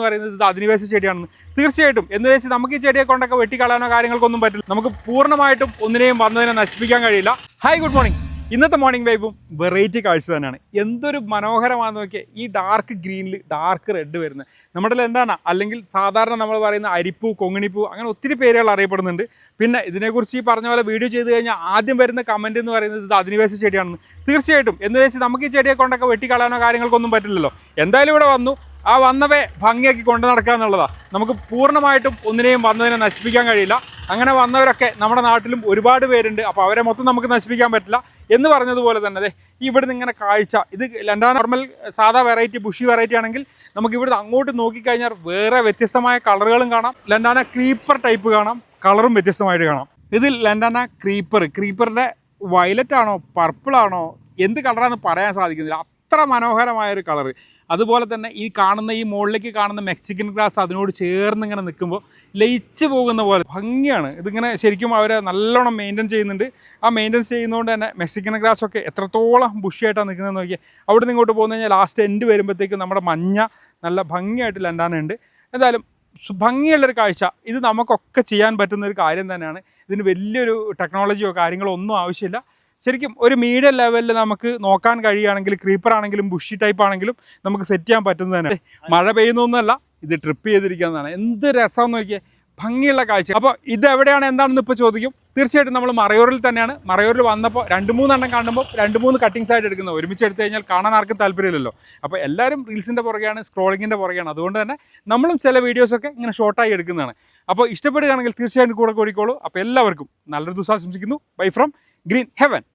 എന്ന് പറയുന്നത് ഇത് അധിനിവേശ ചെടിയാണെന്ന്. തീർച്ചയായിട്ടും. എന്ന് വെച്ച് നമുക്ക് ഈ ചെടിയെ കൊണ്ടൊക്കെ വെട്ടിക്കളയാനോ കാര്യങ്ങൾക്കൊന്നും പറ്റില്ല. നമുക്ക് പൂർണമായിട്ടും ഒന്നിനെയും വന്നതിനെ നശിപ്പിക്കാൻ കഴിയില്ല. ഹായ് ഗുഡ് മോർണിംഗ് ഇന്നത്തെ മോർണിംഗ് വൈബും വെറൈറ്റി കാഴ്ച തന്നെയാണ്. എന്തൊരു മനോഹരമാണെന്ന് നോക്കിയാൽ ഈ ഡാർക്ക് ഗ്രീനിൽ ഡാർക്ക് റെഡ് വരുന്നത്. നമ്മുടെ എന്താണ്? അല്ലെങ്കിൽ സാധാരണ നമ്മൾ പറയുന്ന അരിപ്പൂ കൊങ്ങിണിപ്പൂ അങ്ങനെ ഒത്തിരി പേരുകൾ അറിയപ്പെടുന്നുണ്ട്. പിന്നെ ഇതിനെക്കുറിച്ച് ഈ പറഞ്ഞ പോലെ വീഡിയോ ചെയ്ത് കഴിഞ്ഞാൽ ആദ്യം വരുന്ന കമന്റ് എന്ന് പറയുന്നത് ഇത് അധിനിവേശ ചെടിയാണെന്ന്. തീർച്ചയായിട്ടും. എന്ന് വെച്ച് നമുക്ക് ഈ ചെടിയെ കൊണ്ടൊക്കെ വെട്ടിക്കളയാനോ കാര്യങ്ങൾക്കൊന്നും പറ്റില്ലല്ലോ. എന്തായാലും ഇവിടെ വന്നു. ആ വന്നവയെ ഭംഗിയാക്കി കൊണ്ടു നടക്കുക എന്നുള്ളതാണ് നമുക്ക് പൂർണമായിട്ടും ഒന്നിനെയും വന്നതിനെ നശിപ്പിക്കാൻ കഴിയില്ല. അങ്ങനെ വന്നവരൊക്കെ നമ്മുടെ നാട്ടിലും ഒരുപാട് പേരുണ്ട്. അപ്പോൾ അവരെ മൊത്തം നമുക്ക് നശിപ്പിക്കാൻ പറ്റില്ല. എന്ന് പറഞ്ഞതുപോലെ തന്നെ അതെ ഇവിടുന്ന് ഇങ്ങനെ കാഴ്ച. ഇത് ലണ്ടാ നോർമൽ സാധാ വെറൈറ്റി ബുഷി വെറൈറ്റി ആണെങ്കിൽ നമുക്ക് ഇവിടുന്ന് അങ്ങോട്ട് നോക്കിക്കഴിഞ്ഞാൽ വേറെ വ്യത്യസ്തമായ കളറുകളും കാണാം. ലണ്ടാന ക്രീപ്പർ ടൈപ്പ് കാണാം. കളറും വ്യത്യസ്തമായിട്ട് കാണാം. ഇത് ലണ്ടാന ക്രീപ്പർ. ക്രീപ്പറിന്റെ വയലറ്റ് ആണോ പർപ്പിൾ ആണോ എന്ത് കളറാണെന്ന് പറയാൻ സാധിക്കുന്നില്ല. അത്ര മനോഹരമായ ഒരു കളറ് അതുപോലെ തന്നെ ഈ കാണുന്ന ഈ മുകളിലേക്ക് കാണുന്ന മെക്സിക്കൻ ഗ്രാസ് അതിനോട് ചേർന്ന് ഇങ്ങനെ നിൽക്കുമ്പോൾ ലയിച്ച് പോകുന്ന പോലെ ഭംഗിയാണ്. ഇതിങ്ങനെ ശരിക്കും അവരെ നല്ലോണം മെയിന്റെയിൻ ചെയ്യുന്നുണ്ട്. ആ മെയിന്റെയിൻ ചെയ്യുന്നതുകൊണ്ട് തന്നെ മെക്സിക്കൻ ഗ്രാസ് ഒക്കെ എത്രത്തോളം ബുഷിയായിട്ടാണ് നിൽക്കുന്നത് നോക്കിയാൽ അവിടെ നിന്ന് ഇങ്ങോട്ട് പോകുന്ന കഴിഞ്ഞാൽ ലാസ്റ്റ് എൻഡ് വരുമ്പോഴത്തേക്കും നമ്മുടെ മഞ്ഞ നല്ല ഭംഗിയായിട്ട് ലണ്ടാനുണ്ട്. എന്തായാലും ഭംഗിയുള്ളൊരു കാഴ്ച. ഇത് നമുക്കൊക്കെ ചെയ്യാൻ പറ്റുന്ന ഒരു കാര്യം തന്നെയാണ്. ഇതിന് വലിയൊരു ടെക്നോളജിയോ കാര്യങ്ങളോ ഒന്നും ആവശ്യമില്ല. ശരിക്കും ഒരു മീഡിയം ലെവലിൽ നമുക്ക് നോക്കാൻ കഴിയുകയാണെങ്കിൽ ക്രീപ്പർ ആണെങ്കിലും ബുഷി ടൈപ്പ് ആണെങ്കിലും നമുക്ക് സെറ്റ് ചെയ്യാൻ പറ്റുന്നതാണ് മഴ പെയ്യുന്നൊന്നുമല്ല ഇത് ട്രിപ്പ് ചെയ്തിരിക്കുന്നതാണ്. എന്ത് രസം നോക്കിയാൽ ഭംഗിയുള്ള കാഴ്ച. അപ്പോൾ ഇത് എവിടെയാണ് എന്താണെന്ന് ഇപ്പോൾ ചോദിക്കും. തീർച്ചയായിട്ടും നമ്മൾ മറയൂരിൽ തന്നെയാണ്. മറയൂരിൽ വന്നപ്പോൾ രണ്ട് മൂന്നെണ്ണം കാണുമ്പോൾ രണ്ട് മൂന്ന് കട്ടിങ്സ് ആയിട്ട് എടുക്കുന്നത്. ഒരുമിച്ച് എടുത്തു കഴിഞ്ഞാൽ കാണാൻ ആർക്കും താല്പര്യമില്ലല്ലോ. അപ്പോൾ എല്ലാവരും റീൽസിന്റെ പുറകെയാണ് സ്ക്രോളിങ്ങിന്റെ പുറകെയാണ്. അതുകൊണ്ട് തന്നെ നമ്മളും ചില വീഡിയോസൊക്കെ ഇങ്ങനെ ഷോർട്ടായി എടുക്കുന്നതാണ്. അപ്പോൾ ഇഷ്ടപ്പെടുകയാണെങ്കിൽ തീർച്ചയായിട്ടും കൂടെ കൂടിക്കോളൂ. അപ്പോൾ എല്ലാവർക്കും നല്ലൊരു ദിവസം ആശംസിക്കുന്നു. Bye from green heaven